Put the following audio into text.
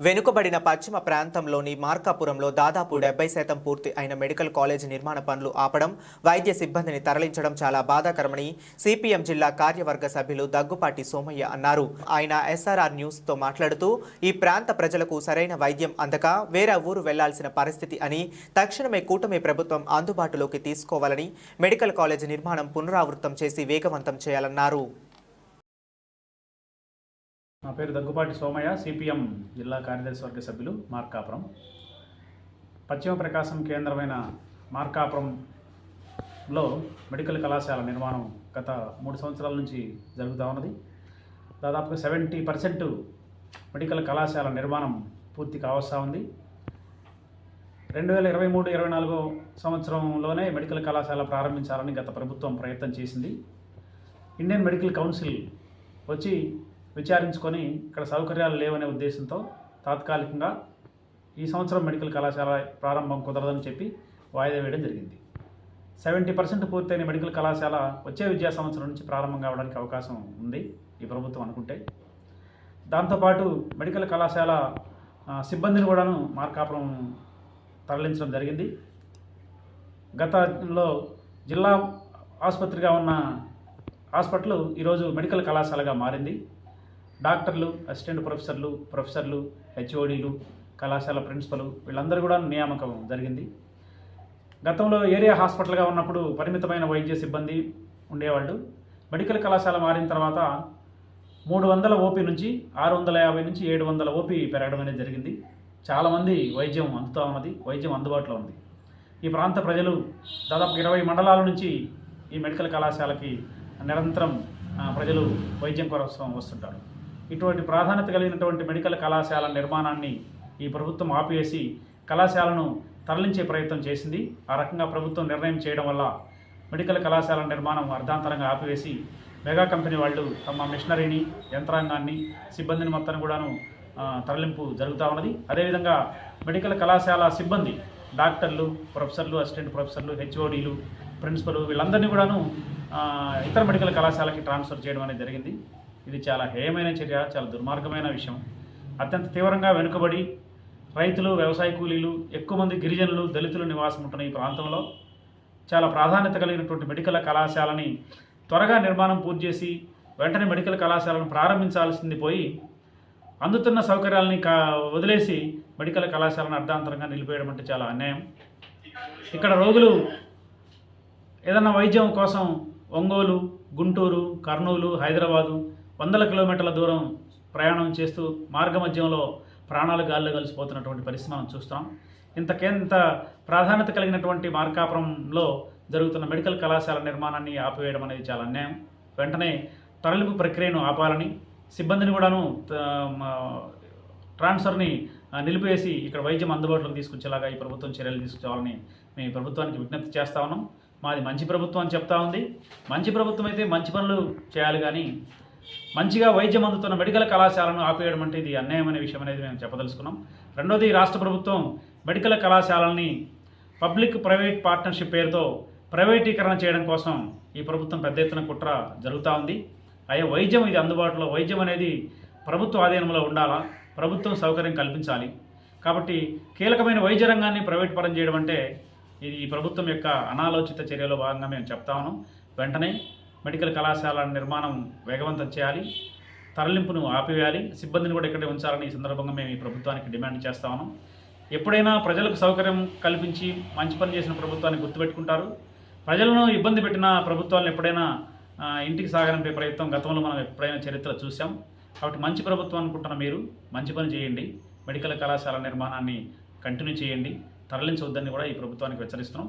వెనుకబడిన పశ్చిమ ప్రాంతంలోని మార్కాపురంలో దాదాపు డెబ్బై శాతం పూర్తి అయిన మెడికల్ కాలేజ్ నిర్మాణ పనులు ఆపడం వైద్య సిబ్బందిని తరలించడం చాలా బాధాకరమని సిపిఎం జిల్లా కార్యవర్గ సభ్యులు దగ్గుపాటి సోమయ్య అన్నారు. ఆయన ఎస్ఆర్ఆర్ న్యూస్తో మాట్లాడుతూ ఈ ప్రాంత ప్రజలకు సరైన వైద్యం అందక వేరే ఊరు వెళ్ళాల్సిన పరిస్థితి అని తక్షణమే కూటమి ప్రభుత్వం అందుబాటులోకి తీసుకోవాలని మెడికల్ కాలేజ్ నిర్మాణం పునరావృతం చేసి వేగవంతం చేయాలన్నారు. నా పేరు దగ్గుపాటి సోమయ్య సిపిఎం జిల్లా కార్యదర్శి వర్గ సభ్యులు మార్కాపురం. పశ్చిమ ప్రకాశం కేంద్రమైన మార్కాపురంలో మెడికల్ కళాశాల నిర్మాణం గత మూడు సంవత్సరాల నుంచి జరుగుతూ ఉన్నది. దాదాపుగా సెవెంటీ పర్సెంట్ మెడికల్ కళాశాల నిర్మాణం పూర్తి కావస్తా ఉంది. రెండు వేల ఇరవై మూడు ఇరవై నాలుగో సంవత్సరంలోనే మెడికల్ కళాశాల ప్రారంభించాలని గత ప్రభుత్వం ప్రయత్నం చేసింది. ఇండియన్ మెడికల్ కౌన్సిల్ వచ్చి విచారించుకొని ఇక్కడ సౌకర్యాలు లేవనే ఉద్దేశంతో తాత్కాలికంగా ఈ సంవత్సరం మెడికల్ కళాశాల ప్రారంభం కుదరదని చెప్పి వాయిదా వేయడం జరిగింది. సెవెంటీ పర్సెంట్ పూర్తయిన మెడికల్ కళాశాల వచ్చే విద్యా సంవత్సరం నుంచి ప్రారంభం కావడానికి అవకాశం ఉంది ఈ ప్రభుత్వం అనుకుంటే. దాంతోపాటు మెడికల్ కళాశాల సిబ్బందిని కూడాను మార్కాపురం తరలించడం జరిగింది. గతంలో జిల్లా ఆసుపత్రిగా ఉన్న హాస్పిటల్ ఈరోజు మెడికల్ కళాశాలగా మారింది. డాక్టర్లు అసిస్టెంట్ ప్రొఫెసర్లు ప్రొఫెసర్లు హెచ్ఓడీలు కళాశాల ప్రిన్సిపల్ వీళ్ళందరూ కూడా నియామకం జరిగింది. గతంలో ఏరియా హాస్పిటల్గా ఉన్నప్పుడు పరిమితమైన వైద్య సిబ్బంది ఉండేవాళ్ళు. మెడికల్ కళాశాల మారిన తర్వాత మూడు వందల ఓపీ నుంచి ఆరు వందల యాభై నుంచి ఏడు వందల ఓపీ పెరగడం అనేది జరిగింది. చాలామంది వైద్యం అందుతూ ఉన్నది వైద్యం అందుబాటులో ఉంది. ఈ ప్రాంత ప్రజలు దాదాపు ఇరవై మండలాల నుంచి ఈ మెడికల్ కళాశాలకి నిరంతరం ప్రజలు వైద్యం కోసం వస్తుంటారు. ఇటువంటి ప్రాధాన్యత కలిగినటువంటి మెడికల్ కళాశాల నిర్మాణాన్ని ఈ ప్రభుత్వం ఆపివేసి కళాశాలను తరలించే ప్రయత్నం చేసింది. ఆ రకంగా ప్రభుత్వం నిర్ణయం చేయడం వల్ల మెడికల్ కళాశాల నిర్మాణం అర్ధాంతరంగా ఆపివేసి మెగా కంపెనీ వాళ్ళు తమ మిషనరీని యంత్రాంగాన్ని సిబ్బందిని మొత్తాన్ని కూడాను తరలింపు జరుగుతూ ఉన్నది. అదేవిధంగా మెడికల్ కళాశాల సిబ్బంది డాక్టర్లు ప్రొఫెసర్లు అసిస్టెంట్ ప్రొఫెసర్లు హెచ్ఓడీలు ప్రిన్సిపల్ వీళ్ళందరినీ కూడాను ఇతర మెడికల్ కళాశాలకి ట్రాన్స్ఫర్ చేయడం అనేది జరిగింది. ఇది చాలా హేయమైన చర్య చాలా దుర్మార్గమైన విషయం. అత్యంత తీవ్రంగా వెనుకబడి రైతులు వ్యవసాయ కూలీలు ఎక్కువ మంది గిరిజనులు దళితులు నివాసం ఉంటున్న ఈ ప్రాంతంలో చాలా ప్రాధాన్యత కలిగినటువంటి మెడికల్ కళాశాలని త్వరగా నిర్మాణం పూర్తి చేసి వెంటనే మెడికల్ కళాశాలను ప్రారంభించాల్సింది పోయి అందుతున్న సౌకర్యాలని కా వదిలేసి మెడికల్ కళాశాలను అర్ధాంతరంగా నిలిపేయడం అంటే చాలా అన్యాయం. ఇక్కడ రోగులు ఏదన్నా వైద్యం కోసం ఒంగోలు గుంటూరు కర్నూలు హైదరాబాదు వందల కిలోమీటర్ల దూరం ప్రయాణం చేస్తూ మార్గమధ్యంలో ప్రాణాలు గాల్లో కలిసిపోతున్నటువంటి పరిస్థితి మనం చూస్తాం ఇంత ఇంత ప్రాధాన్యత కలిగినటువంటి మార్కాపురంలో జరుగుతున్న మెడికల్ కళాశాల నిర్మాణాన్ని ఆపివేయడం అనేది చాలా అన్యాయం. వెంటనే తరలింపు ప్రక్రియను ఆపాలని సిబ్బందిని కూడాను ట్రాన్స్ఫర్ని నిలిపివేసి ఇక్కడ వైద్యం అందుబాటులోకి తీసుకొచ్చేలాగా ఈ ప్రభుత్వం చర్యలు తీసుకోవాలని మేము ప్రభుత్వానికి విజ్ఞప్తి చేస్తా ఉన్నాం. మాది మంచి ప్రభుత్వం అని చెప్తా ఉంది. మంచి ప్రభుత్వం అయితే మంచి పనులు చేయాలి కానీ మంచిగా వైద్యం అందుతున్న మెడికల్ కళాశాలను ఆపేయడం అంటే ఇది అన్యాయమైన విషయం అనేది మేము చెప్పదలుచుకున్నాం. రెండోది రాష్ట్ర ప్రభుత్వం మెడికల్ కళాశాలని పబ్లిక్ ప్రైవేట్ పార్ట్నర్షిప్ పేరుతో ప్రైవేటీకరణ చేయడం కోసం ఈ ప్రభుత్వం పెద్ద ఎత్తున కుట్ర జరుగుతూ ఉంది. అయ్యే వైద్యం ఇది అందుబాటులో. వైద్యం అనేది ప్రభుత్వ ఆధీనంలో ఉండాలా? ప్రభుత్వం సౌకర్యం కల్పించాలి. కాబట్టి కీలకమైన వైద్య రంగాన్ని ప్రైవేట్ పరం చేయడం అంటే ఇది ఈ ప్రభుత్వం యొక్క అనాలోచిత చర్యలో భాగంగా మేము చెప్తా ఉన్నాం. వెంటనే మెడికల్ కళాశాల నిర్మాణం వేగవంతం చేయాలి తరలింపును ఆపివేయాలి సిబ్బందిని కూడా ఇక్కడే ఉంచాలని ఈ సందర్భంగా మేము ఈ ప్రభుత్వానికి డిమాండ్ చేస్తా ఉన్నాం. ఎప్పుడైనా ప్రజలకు సౌకర్యం కల్పించి మంచి పని చేసిన ప్రభుత్వాన్ని గుర్తుపెట్టుకుంటారు. ప్రజలను ఇబ్బంది పెట్టిన ప్రభుత్వాలను ఎప్పుడైనా ఇంటికి సాగనంపే ప్రయత్నం గతంలో మనం ఎప్పుడైనా చరిత్ర చూసాం కాబట్టి మంచి ప్రభుత్వం అనుకుంటున్న మీరు మంచి పని చేయండి. మెడికల్ కళాశాల నిర్మాణాన్ని కంటిన్యూ చేయండి. తరలించవద్దని కూడా ఈ ప్రభుత్వానికి హెచ్చరిస్తున్నాం.